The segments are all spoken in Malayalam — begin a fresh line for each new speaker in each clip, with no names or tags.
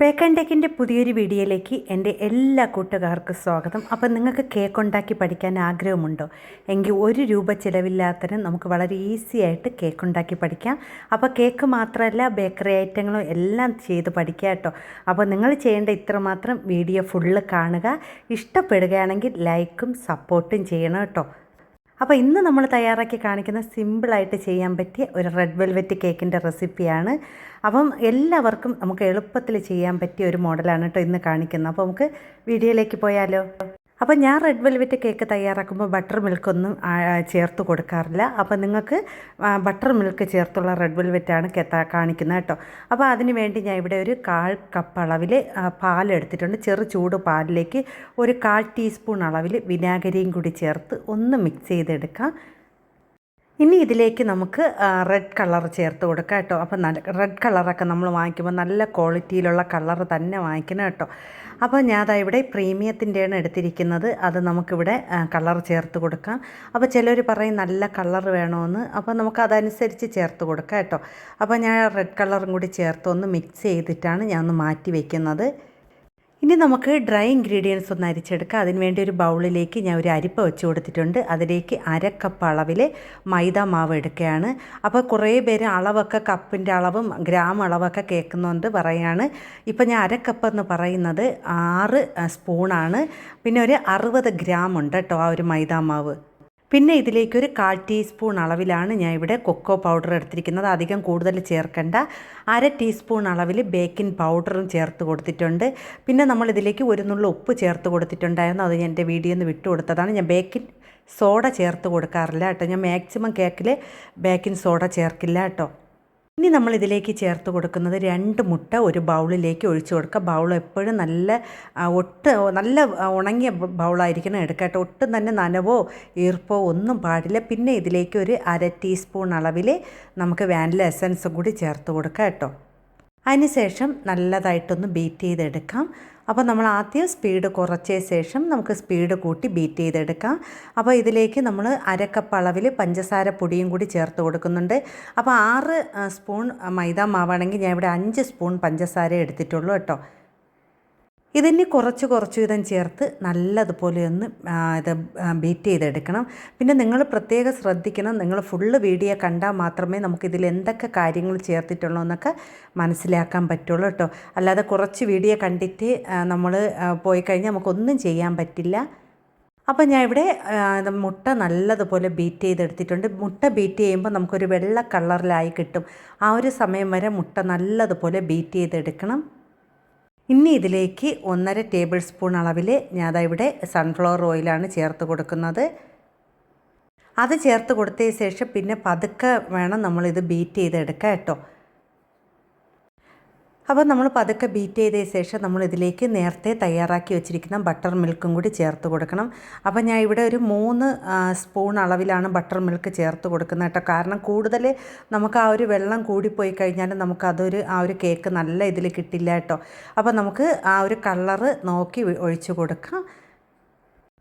ബേക്കൺ ടെക്കിന്റെ പുതിയൊരു വീഡിയോയിലേക്ക് എന്റെ എല്ലാ കൂട്ടുകാർക്കും സ്വാഗതം. അപ്പോൾ നിങ്ങൾക്ക് കേക്ക് ഉണ്ടാക്കി പഠിക്കാൻ ആഗ്രഹമുണ്ടോ? എങ്കിൽ ഒരു രൂപ ചിലവില്ലാത്തതിന് നമുക്ക് വളരെ ഈസി ആയിട്ട് കേക്ക് ഉണ്ടാക്കി പഠിക്കാം. അപ്പോൾ കേക്ക് മാത്രമല്ല ബേക്കറി ഐറ്റങ്ങളും എല്ലാം ചെയ്ത് പഠിക്കുക കേട്ടോ. അപ്പോൾ നിങ്ങൾ ചെയ്യേണ്ട ഇത്രമാത്രം വീഡിയോ ഫുള്ള് കാണുക. ഇഷ്ടപ്പെടുകയാണെങ്കിൽ ലൈക്കും സപ്പോർട്ടും ചെയ്യണം കേട്ടോ. അപ്പോൾ ഇന്ന് നമ്മൾ തയ്യാറാക്കി കാണിക്കുന്ന സിമ്പിളായിട്ട് ചെയ്യാൻ പറ്റിയ ഒരു റെഡ് വെൽവെറ്റ് കേക്കിന്റെ റെസിപ്പിയാണ് അപ്പം എല്ലാവർക്കും നമുക്ക് എളുപ്പത്തിൽ ചെയ്യാൻ പറ്റിയ ഒരു മോഡലാണ് കേട്ടോ ഇന്ന് കാണിക്കുന്നത്. അപ്പോൾ നമുക്ക് വീഡിയോയിലേക്ക് പോയാലോ? അപ്പോൾ ഞാൻ റെഡ് വെൽവെറ്റ് കേക്ക് തയ്യാറാക്കുമ്പോൾ ബട്ടർ മിൽക്കൊന്നും ചേർത്ത് കൊടുക്കാറില്ല. അപ്പോൾ നിങ്ങൾക്ക് ബട്ടർ മിൽക്ക് ചേർത്തുള്ള റെഡ് വെൽവെറ്റാണ് കെത്താ കാണിക്കുന്നത് കേട്ടോ. അപ്പോൾ അതിന് വേണ്ടി ഞാൻ ഇവിടെ ഒരു കാൽ കപ്പ് അളവിൽ പാലെടുത്തിട്ടുണ്ട് ചെറു ചൂട് പാലിലേക്ക് ഒരു കാൽ ടീസ്പൂൺ അളവിൽ വിനാഗിരിയും കൂടി ചേർത്ത് ഒന്ന് മിക്സ് ചെയ്തെടുക്കാം. ഇനി ഇതിലേക്ക് നമുക്ക് റെഡ് കളർ ചേർത്ത് കൊടുക്കാം കേട്ടോ. അപ്പോൾ നല്ല റെഡ് കളറൊക്കെ നമ്മൾ വാങ്ങിക്കുമ്പോൾ നല്ല ക്വാളിറ്റിയിലുള്ള കളർ തന്നെ വാങ്ങിക്കണം കേട്ടോ. അപ്പോൾ ഞാൻ അതാ ഇവിടെ പ്രീമിയത്തിന്റെയാണ് എടുത്തിരിക്കുന്നത്. അത് നമുക്കിവിടെ കളർ ചേർത്ത് കൊടുക്കാം. അപ്പോൾ ചിലർ പറയും നല്ല കളർ വേണമെന്ന് അപ്പോൾ നമുക്ക് അതനുസരിച്ച് ചേർത്ത് കൊടുക്കാം കേട്ടോ. അപ്പോൾ ഞാൻ റെഡ് കളറും കൂടി ചേർത്ത് ഒന്ന് മിക്സ് ചെയ്തിട്ടാണ് ഞാൻ ഒന്ന് മാറ്റി വയ്ക്കുന്നത് ഇനി നമുക്ക് ഡ്രൈ ഇൻഗ്രീഡിയൻസ് ഒന്ന് അരിച്ചെടുക്കാം. അതിന് വേണ്ടി ഒരു ബൗളിലേക്ക് ഞാൻ ഒരു അരിപ്പ വെച്ച് കൊടുത്തിട്ടുണ്ട്. അതിലേക്ക് അര കപ്പ് അളവിൽ മൈദ മാവ് എടുക്കുകയാണ്. അപ്പോൾ കുറേ പേര് അളവൊക്കെ കപ്പിന്റെ അളവും ഗ്രാം അളവൊക്കെ കേൾക്കുന്നുണ്ട് പറയാണ്. ഇപ്പം ഞാൻ അര കപ്പ് എന്ന് പറയുന്നത് ആറ് സ്പൂണാണ്. പിന്നെ ഒരു അറുപത് ഗ്രാം ഉണ്ട് കേട്ടോ ആ ഒരു മൈദ മാവ്. പിന്നെ ഇതിലേക്കൊരു കാൽ ടീസ്പൂൺ അളവിലാണ് ഞാൻ ഇവിടെ കൊക്കോ പൗഡർ എടുത്തിരിക്കുന്നത്. അധികം കൂടുതൽ ചേർക്കേണ്ട. അര ടീസ്പൂൺ അളവിൽ ബേക്കിംഗ് പൗഡറും ചേർത്ത് കൊടുത്തിട്ടുണ്ട്. പിന്നെ നമ്മൾ ഇതിലേക്ക് ഒരു നുള്ള ഉപ്പ് ചേർത്ത് കൊടുത്തിട്ടുണ്ടായിരുന്നു. അത് ഞാൻ എന്റെ വീഡിയോയിൽ നിന്ന് വിട്ടു കൊടുത്തതാണ്. ഞാൻ ബേക്കിംഗ് സോഡ ചേർത്ത് കൊടുക്കാറില്ല കേട്ടോ. ഞാൻ മാക്സിമം കേക്കിൽ ബേക്കിംഗ് സോഡ ചേർക്കില്ല കേട്ടോ. ഇനി നമ്മൾ ഇതിലേക്ക് ചേർത്ത് കൊടുക്കുന്നത് രണ്ട് മുട്ട ഒരു ബൗളിലേക്ക് ഒഴിച്ചു കൊടുക്കുക. ബൗൾ എപ്പോഴും നല്ല ഒട്ട് നല്ല ഉണങ്ങിയ ബൗളായിരിക്കണം എടുക്കുക കേട്ടോ ഒട്ടും തന്നെ നനവോ ഈർപ്പോ ഒന്നും പാടില്ല. പിന്നെ ഇതിലേക്ക് ഒരു അര ടീസ്പൂൺ അളവിൽ നമുക്ക് വാനില എസൻസും കൂടി ചേർത്ത് കൊടുക്കുക കേട്ടോ. അതിനുശേഷം നല്ലതായിട്ടൊന്ന് ബീറ്റ് ചെയ്തെടുക്കാം. അപ്പോൾ നമ്മൾ ആദ്യം സ്പീഡ് കുറച്ച ശേഷം നമുക്ക് സ്പീഡ് കൂട്ടി ബീറ്റ് ചെയ്തെടുക്കാം. അപ്പോൾ ഇതിലേക്ക് നമ്മൾ അരക്കപ്പ് അളവിൽ പഞ്ചസാര പൊടിയും കൂടി ചേർത്ത് കൊടുക്കുന്നുണ്ട്. അപ്പോൾ ആറ് സ്പൂൺ മൈദ മാവാണെങ്കിൽ ഞാൻ ഇവിടെ അഞ്ച് സ്പൂൺ പഞ്ചസാര എടുത്തിട്ടുള്ളൂ കേട്ടോ. ഇതിന് കുറച്ച് കുറച്ച് വീതം ചേർത്ത് നല്ലതുപോലെ ഒന്ന് ഇത് ബീറ്റ് ചെയ്തെടുക്കണം. പിന്നെ നിങ്ങൾ പ്രത്യേകം ശ്രദ്ധിക്കണം. നിങ്ങൾ ഫുള്ള് വീഡിയോ കണ്ടാൽ മാത്രമേ നമുക്കിതിൽ എന്തൊക്കെ കാര്യങ്ങൾ ചേർത്തിട്ടുള്ളൂ എന്നൊക്കെ മനസ്സിലാക്കാൻ പറ്റുള്ളൂ കേട്ടോ. അല്ലാതെ കുറച്ച് വീഡിയോ കണ്ടിട്ട് നമ്മൾ പോയി കഴിഞ്ഞാൽ നമുക്കൊന്നും ചെയ്യാൻ പറ്റില്ല. അപ്പോൾ ഞാൻ ഇവിടെ മുട്ട നല്ലതുപോലെ ബീറ്റ് ചെയ്തെടുത്തിട്ടുണ്ട്. മുട്ട ബീറ്റ് ചെയ്യുമ്പോൾ നമുക്കൊരു വെള്ള കളറിലായി കിട്ടും. ആ ഒരു സമയം വരെ മുട്ട നല്ലതുപോലെ ബീറ്റ് ചെയ്തെടുക്കണം. ഇനി ഇതിലേക്ക് ഒന്നര ടേബിൾ സ്പൂൺ അളവിൽ ദാ ഇവിടെ സൺഫ്ലവർ ഓയിലാണ് ചേർത്ത് കൊടുക്കുന്നത്. അത് ചേർത്ത് കൊടുത്തതിന് ശേഷം പിന്നെ പതുക്കെ വേണം നമ്മളിത് ബീറ്റ് ചെയ്തെടുക്കുക കേട്ടോ. അപ്പോൾ നമ്മൾ പതുക്കെ ബീറ്റ് ചെയ്തതിന് ശേഷം നമ്മൾ ഇതിലേക്ക് നേരത്തെ തയ്യാറാക്കി വെച്ചിരിക്കുന്ന ബട്ടർ മിൽക്കും കൂടി ചേർത്ത് കൊടുക്കണം. അപ്പോൾ ഞാൻ ഇവിടെ ഒരു മൂന്ന് സ്പൂൺ അളവിലാണ് ബട്ടർ മിൽക്ക് ചേർത്ത് കൊടുക്കുന്നത് കേട്ടോ. കാരണം കൂടുതൽ നമുക്ക് ആ ഒരു വെള്ളം കൂടിപ്പോയി കഴിഞ്ഞാൽ നമുക്കതൊരു ആ ഒരു കേക്ക് നല്ല ഇതിൽ കിട്ടില്ല കേട്ടോ. അപ്പോൾ നമുക്ക് ആ ഒരു കളറ് നോക്കി ഒഴിച്ചു കൊടുക്കാം.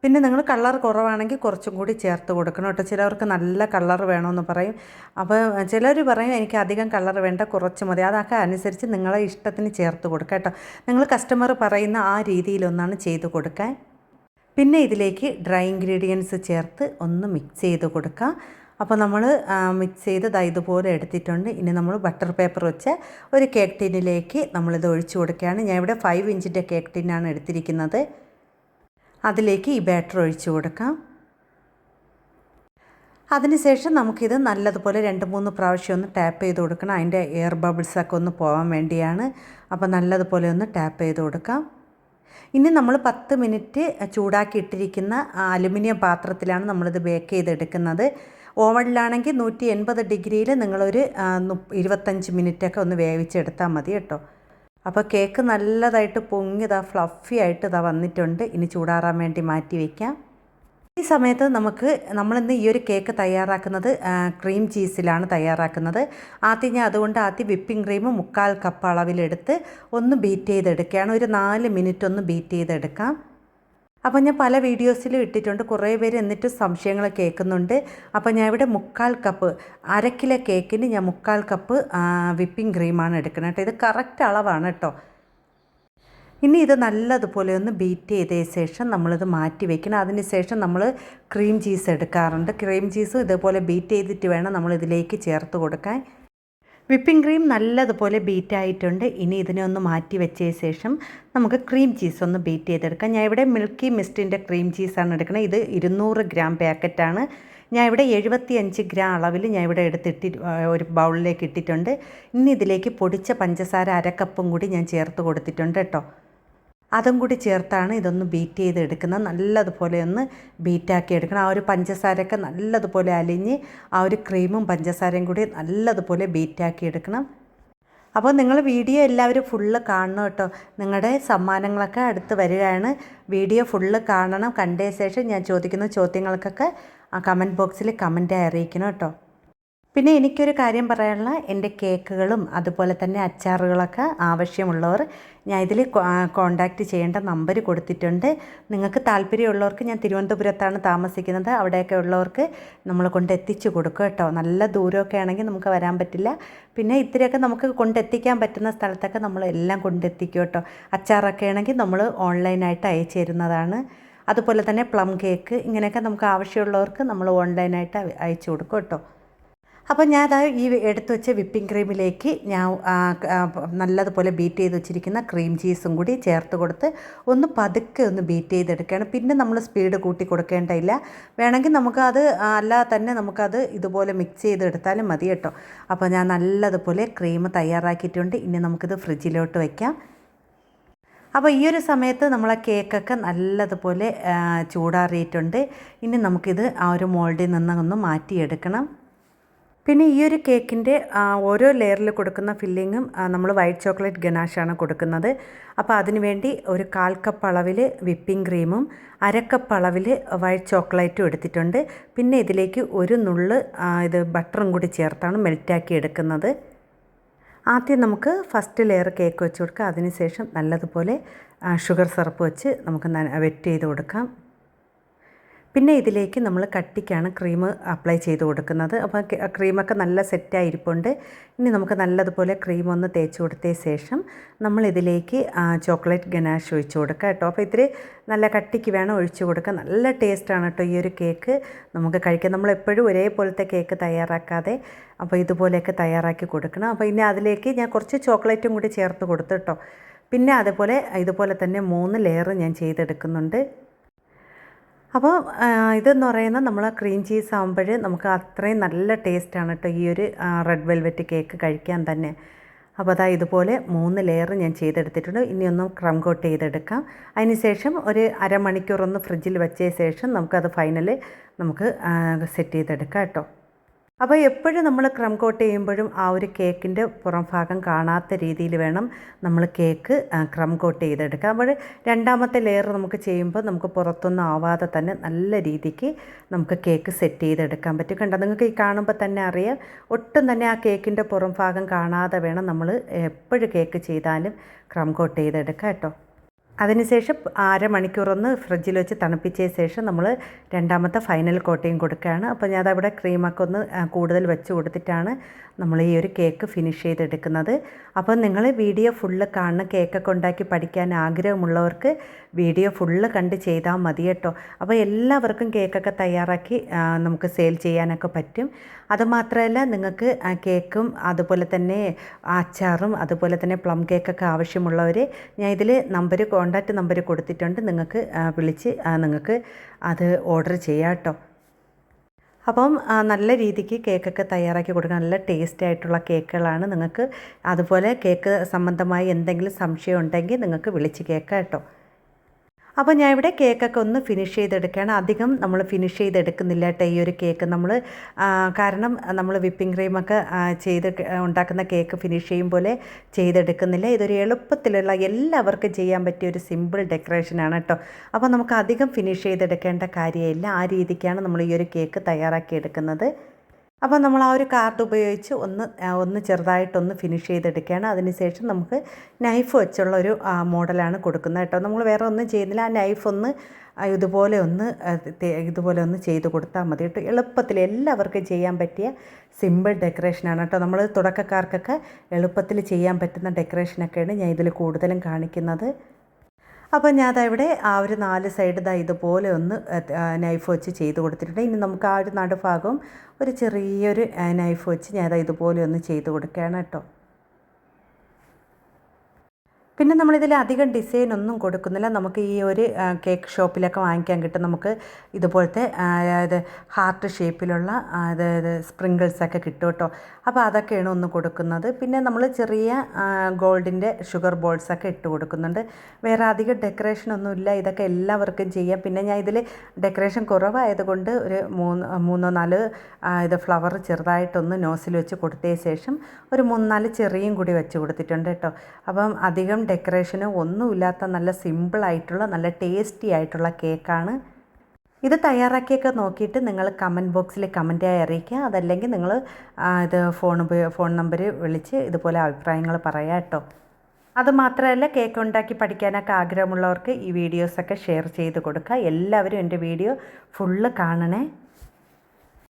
പിന്നെ നിങ്ങൾ കളർ കുറവാണെങ്കിൽ കുറച്ചും കൂടി ചേർത്ത് കൊടുക്കണം കേട്ടോ. ചിലവർക്ക് നല്ല കളർ വേണമെന്ന് പറയും. അപ്പോൾ ചിലർ പറയും എനിക്ക് അധികം കളർ വേണ്ട കുറച്ച് മതി. അതൊക്കെ അനുസരിച്ച് നിങ്ങളെ ഇഷ്ടത്തിന് ചേർത്ത് കൊടുക്കുക കേട്ടോ. നിങ്ങൾ കസ്റ്റമർ പറയുന്ന ആ രീതിയിലൊന്നാണ് ചെയ്ത് കൊടുക്കാൻ. പിന്നെ ഇതിലേക്ക് ഡ്രൈ ഇൻഗ്രീഡിയൻസ് ചേർത്ത് ഒന്ന് മിക്സ് ചെയ്ത് കൊടുക്കുക അപ്പോൾ നമ്മൾ മിക്സ് ചെയ്ത് ഇതുപോലെ എടുത്തിട്ടുണ്ട്. ഇനി നമ്മൾ ബട്ടർ പേപ്പർ വെച്ച് ഒരു കേക്ക് ടിന്നിലേക്ക് നമ്മളിത് ഒഴിച്ചു കൊടുക്കുകയാണ്. ഞാൻ ഇവിടെ ഫൈവ് ഇഞ്ചിന്റെ കേക്ക് ടിന്നാണ് എടുത്തിരിക്കുന്നത്. അതിലേക്ക് ഈ ബാറ്റർ ഒഴിച്ചു കൊടുക്കാം. അതിനുശേഷം നമുക്കിത് നല്ലതുപോലെ രണ്ട് മൂന്ന് പ്രാവശ്യം ഒന്ന് ടാപ്പ് ചെയ്ത് കൊടുക്കണം. അതിന്റെ എയർ ബബിൾസൊക്കെ ഒന്ന് പോകാൻ വേണ്ടിയാണ്. അപ്പോൾ നല്ലതുപോലെ ഒന്ന് ടാപ്പ് ചെയ്ത് കൊടുക്കാം. ഇനി നമ്മൾ പത്ത് മിനിറ്റ് ചൂടാക്കി ഇട്ടിരിക്കുന്ന അലുമിനിയം പാത്രത്തിലാണ് നമ്മളിത് ബേക്ക് ചെയ്തെടുക്കുന്നത്. ഓവണിലാണെങ്കിൽ നൂറ്റി എൺപത് ഡിഗ്രിയിൽ നിങ്ങളൊരു ഇരുപത്തഞ്ച് മിനിറ്റൊക്കെ ഒന്ന് വേവിച്ചെടുത്താൽ മതി കേട്ടോ. അപ്പോൾ കേക്ക് നല്ലതായിട്ട് പൊങ്ങിയതാ ഫ്ലഫി ആയിട്ട് ഇതാ വന്നിട്ടുണ്ട്. ഇനി ചൂടാറാൻ വേണ്ടി മാറ്റി വയ്ക്കാം ഈ സമയത്ത് നമുക്ക് നമ്മളിന്ന് ഈ ഒരു കേക്ക് തയ്യാറാക്കുന്നത് ക്രീം ചീസിലാണ് തയ്യാറാക്കുന്നത്. ആദ്യം ഞാൻ അതുകൊണ്ട് ആദ്യം വിപ്പിംഗ് ക്രീം മുക്കാൽ കപ്പ് അളവിലെടുത്ത് ഒന്ന് ബീറ്റ് ചെയ്തെടുക്കുകയാണ്. ഒരു നാല് മിനിറ്റ് ഒന്ന് ബീറ്റ് ചെയ്തെടുക്കാം. അപ്പോൾ ഞാൻ പല വീഡിയോസിലും ഇട്ടിട്ടുണ്ട്. കുറേ പേര് എന്നിട്ട് സംശയങ്ങൾ കേൾക്കുന്നുണ്ട്. അപ്പോൾ ഞാൻ ഇവിടെ മുക്കാൽ കപ്പ് അര കിലോ കേക്കിന് ഞാൻ മുക്കാൽ കപ്പ് വിപ്പിംഗ് ക്രീമാണ് എടുക്കുന്നത് കേട്ടോ. ഇത് കറക്റ്റ് അളവാണ് കേട്ടോ. ഇനി ഇത് നല്ലതുപോലെ ഒന്ന് ബീറ്റ് ചെയ്തതിന് ശേഷം നമ്മളിത് മാറ്റി വെക്കണം. അതിന് ശേഷം നമ്മൾ ക്രീം ചീസ് എടുക്കാറുണ്ട്. ക്രീം ചീസും ഇതുപോലെ ബീറ്റ് ചെയ്തിട്ട് വേണം നമ്മൾ ഇതിലേക്ക് ചേർത്ത് കൊടുക്കാൻ. വിപ്പിംഗ് ക്രീം നല്ലതുപോലെ ബീറ്റ് ആയിട്ടുണ്ട് ഇനി ഇതിനെ ഒന്ന് മാറ്റി വെച്ചതിന് ശേഷം നമുക്ക് ക്രീം ചീസ് ഒന്ന് ബീറ്റ് ചെയ്തെടുക്കാം. ഞാൻ ഇവിടെ മിൽക്കി മിസ്റ്റിന്റെ ക്രീം ചീസാണ് എടുക്കുന്നത്. ഇത് ഇരുന്നൂറ് ഗ്രാം പാക്കറ്റാണ്. ഞാൻ ഇവിടെ എഴുപത്തി അഞ്ച് ഗ്രാം അളവിൽ ഞാൻ ഇവിടെ എടുത്തിട്ട് ഒരു ബൗളിലേക്ക് ഇട്ടിട്ടുണ്ട്. ഇനി ഇതിലേക്ക് പൊടിച്ച പഞ്ചസാര അരക്കപ്പും കൂടി ഞാൻ ചേർത്ത് കൊടുത്തിട്ടുണ്ട് കേട്ടോ. അതും കൂടി ചേർത്താണ് ഇതൊന്ന് ബീറ്റ് ചെയ്ത് എടുക്കുന്നത് നല്ലതുപോലെ ഒന്ന് ബീറ്റാക്കി എടുക്കണം. ആ ഒരു പഞ്ചസാരയൊക്കെ നല്ലതുപോലെ അലിഞ്ഞ് ആ ഒരു ക്രീമും പഞ്ചസാരയും കൂടി നല്ലതുപോലെ ബീറ്റാക്കി എടുക്കണം. അപ്പോൾ നിങ്ങൾ വീഡിയോ എല്ലാവരും ഫുള്ള് കാണണം കേട്ടോ. നിങ്ങളുടെ സമ്മാനങ്ങളൊക്കെ അടുത്ത് വരികയാണ്. വീഡിയോ ഫുള്ള് കാണണം. കണ്ടതിന് ശേഷം ഞാൻ ചോദിക്കുന്ന ചോദ്യങ്ങൾക്കൊക്കെ ആ കമന്റ് ബോക്സിൽ കമന്റായി അറിയിക്കണം കേട്ടോ. പിന്നെ എനിക്കൊരു കാര്യം പറയാനുള്ള. എന്റെ കേക്കുകളും അതുപോലെ തന്നെ അച്ചാറുകളൊക്കെ ആവശ്യമുള്ളവർ ഞാൻ ഇതിൽ കോണ്ടാക്റ്റ് ചെയ്യേണ്ട നമ്പർ കൊടുത്തിട്ടുണ്ട്. നിങ്ങൾക്ക് താല്പര്യമുള്ളവർക്ക് ഞാൻ തിരുവനന്തപുരത്താണ് താമസിക്കുന്നത്. അവിടെയൊക്കെ ഉള്ളവർക്ക് നമ്മൾ കൊണ്ട് എത്തിച്ചു കൊടുക്കും കേട്ടോ. നല്ല ദൂരമൊക്കെ ആണെങ്കിൽ നമുക്ക് വരാൻ പറ്റില്ല. പിന്നെ ഇത്തിരിയൊക്കെ നമുക്ക് കൊണ്ടെത്തിക്കാൻ പറ്റുന്ന സ്ഥലത്തൊക്കെ നമ്മൾ എല്ലാം കൊണ്ടെത്തിക്കും കേട്ടോ. അച്ചാറൊക്കെ ആണെങ്കിൽ നമ്മൾ ഓൺലൈനായിട്ട് അയച്ചു തരുന്നതാണ്. അതുപോലെ തന്നെ പ്ലം കേക്ക് ഇങ്ങനെയൊക്കെ നമുക്ക് ആവശ്യമുള്ളവർക്ക് നമ്മൾ ഓൺലൈനായിട്ട് അയച്ചു കൊടുക്കും കേട്ടോ. അപ്പോൾ ഞാൻ അതാ ഈ എടുത്തു വെച്ച വിപ്പിംഗ് ക്രീമിലേക്ക് ഞാൻ നല്ലതുപോലെ ബീറ്റ് ചെയ്ത് വെച്ചിരിക്കുന്ന ക്രീം ചീസും കൂടി ചേർത്ത് കൊടുത്ത് ഒന്ന് പതുക്കെ ഒന്ന് ബീറ്റ് ചെയ്തെടുക്കുകയാണ്. പിന്നെ നമ്മൾ സ്പീഡ് കൂട്ടി കൊടുക്കേണ്ടതില്ല. വേണമെങ്കിൽ നമുക്കത് അല്ലാതെ തന്നെ നമുക്കത് ഇതുപോലെ മിക്സ് ചെയ്തെടുത്താലും മതി കേട്ടോ. അപ്പോൾ ഞാൻ നല്ലതുപോലെ ക്രീം തയ്യാറാക്കിയിട്ടുണ്ട്. ഇനി നമുക്കിത് ഫ്രിഡ്ജിലോട്ട് വയ്ക്കാം അപ്പോൾ ഈ ഒരു സമയത്ത് നമ്മളെ കേക്കൊക്കെ നല്ലതുപോലെ ചൂടാറിയിട്ടുണ്ട്. ഇനി നമുക്കിത് ആ ഒരു മോൾഡിൽ നിന്ന് ഒന്ന് മാറ്റിയെടുക്കണം. പിന്നെ ഈ ഒരു കേക്കിന്റെ ഓരോ ലെയറിൽ കൊടുക്കുന്ന ഫില്ലിങ്ങും നമ്മൾ വൈറ്റ് ചോക്ലേറ്റ് ഗനാഷാണ് കൊടുക്കുന്നത്. അപ്പോൾ അതിനുവേണ്ടി ഒരു കാൽ കപ്പ് അളവിൽ വിപ്പിംഗ് ക്രീമും അരക്കപ്പ് അളവിൽ വൈറ്റ് ചോക്ലേറ്റും എടുത്തിട്ടുണ്ട്. പിന്നെ ഇതിലേക്ക് ഒരു നുള്ള് ഇത് ബട്ടറും കൂടി ചേർത്താണ് മെൽറ്റാക്കി എടുക്കുന്നത്. ആദ്യം നമുക്ക് ഫസ്റ്റ് ലെയർ കേക്ക് വെച്ച് കൊടുക്കുക അതിനുശേഷം നല്ലതുപോലെ ഷുഗർ സിറപ്പ് വെച്ച് നമുക്ക് വെറ്റ് ചെയ്ത് കൊടുക്കാം. പിന്നെ ഇതിലേക്ക് നമ്മൾ കട്ടിക്കാണ് ക്രീം അപ്ലൈ ചെയ്ത് കൊടുക്കുന്നത്. അപ്പോൾ ക്രീമൊക്കെ നല്ല സെറ്റായിരിപ്പുണ്ട് ഇനി നമുക്ക് നല്ലതുപോലെ ക്രീം ഒന്ന് തേച്ച് കൊടുത്ത ശേഷം നമ്മൾ ഇതിലേക്ക് ചോക്ലേറ്റ് ഗനാഷ് ഒഴിച്ച് കൊടുക്കുക കേട്ടോ. അപ്പോൾ ഇത്തിരി നല്ല കട്ടിക്ക് വേണം ഒഴിച്ച് കൊടുക്കുക നല്ല ടേസ്റ്റാണ് കേട്ടോ ഈ ഒരു കേക്ക് നമുക്ക് കഴിക്കാം നമ്മൾ എപ്പോഴും ഒരേപോലത്തെ കേക്ക് തയ്യാറാക്കാതെ അപ്പോൾ ഇതുപോലെയൊക്കെ തയ്യാറാക്കി കൊടുക്കണം. അപ്പോൾ ഇനി അതിലേക്ക് ഞാൻ കുറച്ച് ചോക്ലേറ്റും കൂടി ചേർത്ത് കൊടുത്തു കേട്ടോ. പിന്നെ അതുപോലെ ഇതുപോലെ തന്നെ മൂന്ന് ലെയർ ഞാൻ ചെയ്തെടുക്കുന്നുണ്ട്. അപ്പോൾ ഇതെന്ന് പറയുന്നത് നമ്മൾ ക്രീം ചീസ് ആകുമ്പോൾ നമുക്ക് അത്രയും നല്ല ടേസ്റ്റാണ് കേട്ടോ ഈ ഒരു റെഡ് വെൽവെറ്റ് കേക്ക് കഴിക്കാൻ തന്നെ. അപ്പോൾ അതാ ഇതുപോലെ മൂന്ന് ലെയർ ഞാൻ ചെയ്തെടുത്തിട്ടുണ്ട്. ഇനി ഒന്ന് ക്രം കോട്ട് ചെയ്തെടുക്കാം. അതിന് ശേഷം ഒരു അരമണിക്കൂർ ഒന്ന് ഫ്രിഡ്ജിൽ വെച്ച ശേഷം നമുക്കത് ഫൈനൽ നമുക്ക് സെറ്റ് ചെയ്തെടുക്കാം കേട്ടോ. അപ്പോൾ എപ്പോഴും നമ്മൾ ക്രം കോട്ട് ചെയ്യുമ്പോഴും ആ ഒരു കേക്കിന്റെ പുറം ഭാഗം കാണാത്ത രീതിയിൽ വേണം നമ്മൾ കേക്ക് ക്രം കോട്ട് ചെയ്തെടുക്കുക അപ്പോൾ രണ്ടാമത്തെ ലെയർ നമുക്ക് ചെയ്യുമ്പോൾ നമുക്ക് പുറത്തൊന്നും ആവാതെ തന്നെ നല്ല രീതിക്ക് നമുക്ക് കേക്ക് സെറ്റ് ചെയ്തെടുക്കാൻ പറ്റും. കണ്ടോ? നിങ്ങൾക്ക് ഈ കാണുമ്പോൾ തന്നെ അറിയാം ഒട്ടും തന്നെ ആ കേക്കിന്റെ പുറം ഭാഗം കാണാതെ വേണം നമ്മൾ എപ്പോഴും കേക്ക് ചെയ്താലും ക്രം കോട്ട് ചെയ്തെടുക്കുക കേട്ടോ. അതിനുശേഷം അരമണിക്കൂറൊന്ന് ഫ്രിഡ്ജിൽ വെച്ച് തണുപ്പിച്ച ശേഷം നമ്മൾ രണ്ടാമത്തെ ഫൈനൽ കോട്ടിങ് കൊടുക്കുകയാണ്. അപ്പോൾ ഞാൻ അതവിടെ ക്രീമൊക്കെ ഒന്ന് കൂടുതൽ വെച്ച് കൊടുത്തിട്ടാണ് നമ്മൾ ഈ ഒരു കേക്ക് ഫിനിഷ് ചെയ്തെടുക്കുന്നത്. അപ്പോൾ നിങ്ങൾ വീഡിയോ ഫുള്ള് കാണുന്ന കേക്കൊക്കെ ഉണ്ടാക്കി പഠിക്കാൻ ആഗ്രഹമുള്ളവർക്ക് വീഡിയോ ഫുള്ള് കണ്ട് ചെയ്താൽ മതി കേട്ടോ. അപ്പോൾ എല്ലാവർക്കും കേക്കൊക്കെ തയ്യാറാക്കി നമുക്ക് സെയിൽ ചെയ്യാനൊക്കെ പറ്റും. അതുമാത്രമല്ല നിങ്ങൾക്ക് കേക്കും അതുപോലെ തന്നെ അച്ചാറും അതുപോലെ തന്നെ പ്ലം കേക്കൊക്കെ ആവശ്യമുള്ളവർ ഞാൻ ഇതിൽ നമ്പർ കോൺടാക്റ്റ് നമ്പർ കൊടുത്തിട്ടുണ്ട്. നിങ്ങൾക്ക് വിളിച്ച് നിങ്ങൾക്ക് അത് ഓർഡർ ചെയ്യാം കേട്ടോ. അപ്പം നല്ല രീതിക്ക് കേക്കൊക്കെ തയ്യാറാക്കി കൊടുക്കുക നല്ല ടേസ്റ്റ് ആയിട്ടുള്ള കേക്കുകളാണ് നിങ്ങൾക്ക്. അതുപോലെ കേക്ക് സംബന്ധമായി എന്തെങ്കിലും സംശയം ഉണ്ടെങ്കിൽ നിങ്ങൾക്ക് വിളിച്ച് കേൾക്കാം കേട്ടോ. അപ്പോൾ ഞാൻ ഇവിടെ കേക്കൊക്കെ ഒന്ന് ഫിനിഷ് ചെയ്തെടുക്കുകയാണ്. അധികം നമ്മൾ ഫിനിഷ് ചെയ്തെടുക്കുന്നില്ല കേട്ടോ ഈ ഒരു കേക്ക്. നമ്മൾ കാരണം നമ്മൾ വിപ്പിംഗ് ക്രീമൊക്കെ ചെയ്ത് ഉണ്ടാക്കുന്ന കേക്ക് ഫിനിഷ് ചെയ്യും പോലെ ചെയ്തെടുക്കുന്നില്ല. ഇതൊരു എളുപ്പത്തിലുള്ള എല്ലാവർക്കും ചെയ്യാൻ പറ്റിയ ഒരു സിമ്പിൾ ഡെക്കറേഷനാണ് കേട്ടോ. അപ്പോൾ നമുക്ക് അധികം ഫിനിഷ് ചെയ്തെടുക്കേണ്ട കാര്യമില്ല. ആ രീതിക്കാണ് നമ്മൾ ഈ ഒരു കേക്ക് തയ്യാറാക്കി എടുക്കുന്നത് അപ്പോൾ നമ്മൾ ആ ഒരു കാർഡ് ഉപയോഗിച്ച് ഒന്ന് ഒന്ന് ചെറുതായിട്ടൊന്ന് ഫിനിഷ് ചെയ്തെടുക്കുകയാണ്. അതിനുശേഷം നമുക്ക് നൈഫ് വെച്ചുള്ള ഒരു മോഡലാണ് കൊടുക്കുന്നത് കേട്ടോ. നമ്മൾ വേറെ ഒന്നും ചെയ്യുന്നില്ല. ആ നൈഫ് ഒന്ന് ഇതുപോലെ ഒന്ന് ഇതുപോലെ ഒന്ന് ചെയ്ത് കൊടുത്താൽ മതി കേട്ടോ. എളുപ്പത്തിൽ എല്ലാവർക്കും ചെയ്യാൻ പറ്റിയ സിമ്പിൾ ഡെക്കറേഷനാണ് കേട്ടോ. നമ്മൾ തുടക്കക്കാർക്കൊക്കെ എളുപ്പത്തിൽ ചെയ്യാൻ പറ്റുന്ന ഡെക്കറേഷനൊക്കെയാണ് ഞാൻ ഇതിൽ കൂടുതലും കാണിക്കുന്നത്. അപ്പോൾ ഞാൻ അതവിടെ ആ ഒരു നാല് സൈഡ് ഇതാ ഇതുപോലെ ഒന്ന് നൈഫ് വെച്ച് ചെയ്ത് കൊടുത്തിട്ടുണ്ട്. ഇനി നമുക്ക് ആ ഒരു നടുഭാഗം ഒരു ചെറിയൊരു നൈഫ് വെച്ച് ഞാൻ ഇതുപോലെ ഒന്ന് ചെയ്ത് കൊടുക്കുകയാണ് കേട്ടോ. പിന്നെ നമ്മളിതിൽ അധികം ഡിസൈൻ ഒന്നും കൊടുക്കുന്നില്ല. നമുക്ക് ഈ ഒരു കേക്ക് ഷോപ്പിലൊക്കെ വാങ്ങിക്കാൻ കിട്ടും. നമുക്ക് ഇതുപോലത്തെ അതായത് ഹാർട്ട് ഷേപ്പിലുള്ള അതായത് സ്പ്രിങ്കിൾസൊക്കെ കിട്ടും കേട്ടോ അപ്പോൾ അതൊക്കെയാണ് ഒന്ന് കൊടുക്കുന്നത്. പിന്നെ നമ്മൾ ചെറിയ ഗോൾഡിന്റെ ഷുഗർ ബോൾസൊക്കെ ഇട്ട് കൊടുക്കുന്നുണ്ട്. വേറെ അധികം ഡെക്കറേഷൻ ഒന്നുമില്ല ഇതൊക്കെ എല്ലാവർക്കും ചെയ്യാം. പിന്നെ ഞാൻ ഇതിൽ ഡെക്കറേഷൻ കുറവായതുകൊണ്ട് ഒരു മൂന്ന് മൂന്നോ നാല് ഇത് ഫ്ലവർ ചെറുതായിട്ടൊന്ന് നോസിൽ വെച്ച് കൊടുത്തതിന് ശേഷം ഒരു മൂന്നാൽ ചെറിയും കൂടി വെച്ച് കൊടുത്തിട്ടുണ്ട് കേട്ടോ അപ്പം അധികം ഡെക്കറേഷന് ഒന്നുമില്ലാത്ത നല്ല സിമ്പിളായിട്ടുള്ള നല്ല ടേസ്റ്റി ആയിട്ടുള്ള കേക്കാണ്. ഇത് തയ്യാറാക്കിയൊക്കെ നോക്കിയിട്ട് നിങ്ങൾ കമന്റ് ബോക്സിൽ കമന്റായി അറിയിക്കുക. അതല്ലെങ്കിൽ നിങ്ങൾ ഇത് ഫോൺ ഉപയോഗ ഫോൺ നമ്പർ വിളിച്ച് ഇതുപോലെ അഭിപ്രായങ്ങൾ പറയാം കേട്ടോ. അതുമാത്രമല്ല കേക്ക് ഉണ്ടാക്കി പഠിക്കാനൊക്കെ ആഗ്രഹമുള്ളവർക്ക് ഈ വീഡിയോസൊക്കെ ഷെയർ ചെയ്ത് കൊടുക്കുക. എല്ലാവരും എന്റെ വീഡിയോ ഫുള്ള് കാണണേ.